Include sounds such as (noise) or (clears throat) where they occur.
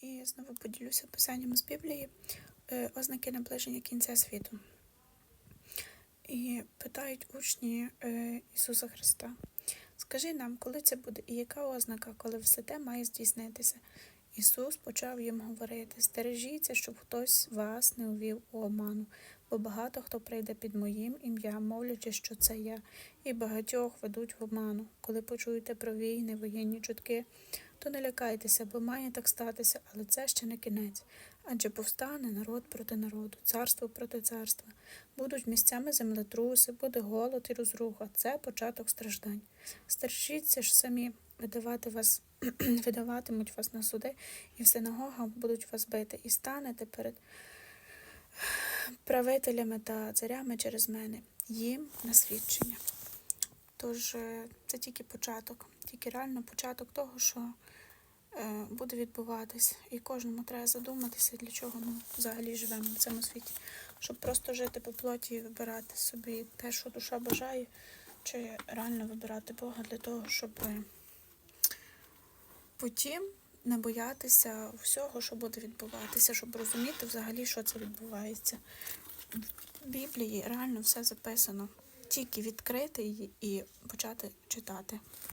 І знову поділюся писанням з Біблії е, ознаки наближення кінця світу. І питають учні е, Ісуса Христа: Скажи нам, коли це буде, і яка ознака, коли все те має здійснитися? Ісус почав їм говорити: Стережіться, щоб хтось вас не увів у оману, бо багато хто прийде під моїм ім'ям, мовлячи, що це я, і багатьох ведуть в оману. Коли почуєте про війни, воєнні чутки, то не лякайтеся, бо має так статися, але це ще не кінець. Адже повстане народ проти народу, царство проти царства. Будуть місцями землетруси, буде голод і розруха. Це початок страждань. Стережіться ж самі, видавати вас, (clears throat) видаватимуть вас на суди, і в синагогах будуть вас бити, і станете перед правителями та царями через мене, їм на свідчення. Тож е, це тільки початок, тільки реально початок того, що е, буде відбуватись. І кожному треба задуматися, для чого ми взагалі живемо в цьому світі. Щоб просто жити по плоті і вибирати собі те, що душа бажає, чи реально вибирати Бога для того, щоб е, потім не боятися всього, що буде відбуватися, щоб розуміти взагалі, що це відбувається. В Біблії реально все записано. Тільки відкрити її і почати читати.